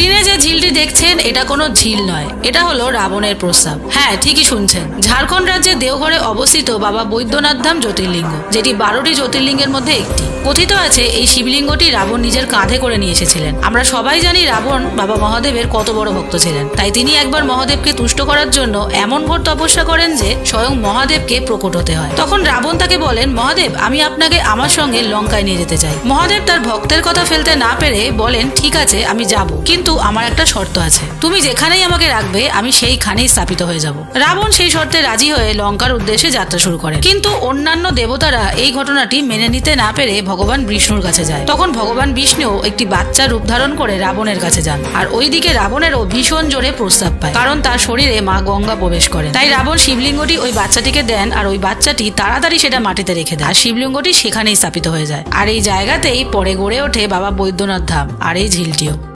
স্ক্রিনে যে ঝিলটি দেখছেন, এটা কোনো ঝিল নয়। এটা হলো রাবণের প্রস্তাব হ্যাঁ ঠিকই শুনছেন। ঝাড়খণ্ড রাজ্যের দেওঘরে অবস্থিত বাবা বৈদ্যনাথ ধাম জ্যোতির্লিঙ্গ, যেটি বারোটি জ্যোতির্লিঙ্গের মধ্যে একটি। কথিত আছে, এই শিবলিঙ্গটি রাবণ নিজের কাঁধে করে নিয়ে এসেছিলেন। আমরা সবাই জানি রাবণ বাবা মহাদেবের কত বড় ভক্ত ছিলেন। তাই তিনি একবার মহাদেবকে তুষ্ট করার জন্য এমন ঘোর তপস্যা করেন যে, স্বয়ং মহাদেবকে প্রকট হতে হয়। তখন রাবণ তাকে বলেন, মহাদেব, আমি আপনাকে আমার সঙ্গে লঙ্কায় নিয়ে যেতে চাই। মহাদেব তার ভক্তের কথা ফেলতে না পেরে বলেন, ঠিক আছে, আমি যাব। কিন্তু আমার একটা শর্ত আছে। তুমি যেখানেই আমাকে রাখবে, আমি সেইখানেই স্থাপিত হয়ে যাব। রাবণ সেই শর্তে রাজি হয়ে লঙ্কার উদ্দেশ্যে যাত্রা শুরু করে। কিন্তু অন্যান্য দেবতারা এই ঘটনাটি মেনে নিতে না পেরে ভগবান বিষ্ণুর কাছে যায়। তখন ভগবান বিষ্ণু একটি বাচ্চা রূপ ধারণ করে রাবণের কাছে যান। আর ওইদিকে রাবণেরও ভীষণ জোরে প্রস্তাব পায়, কারণ তার শরীরে মা গঙ্গা প্রবেশ করে। তাই রাবণ শিবলিঙ্গটি ওই বাচ্চাটিকে দেন আর ওই বাচ্চাটি তাড়াতাড়ি সেটা মাটিতে রেখে দেয়। আর শিবলিঙ্গটি সেখানেই স্থাপিত হয়ে যায়। আর এই জায়গাতেই পরে গড়ে ওঠে বাবা বৈদ্যনাথ ধাম আর এই ঝিলটিও।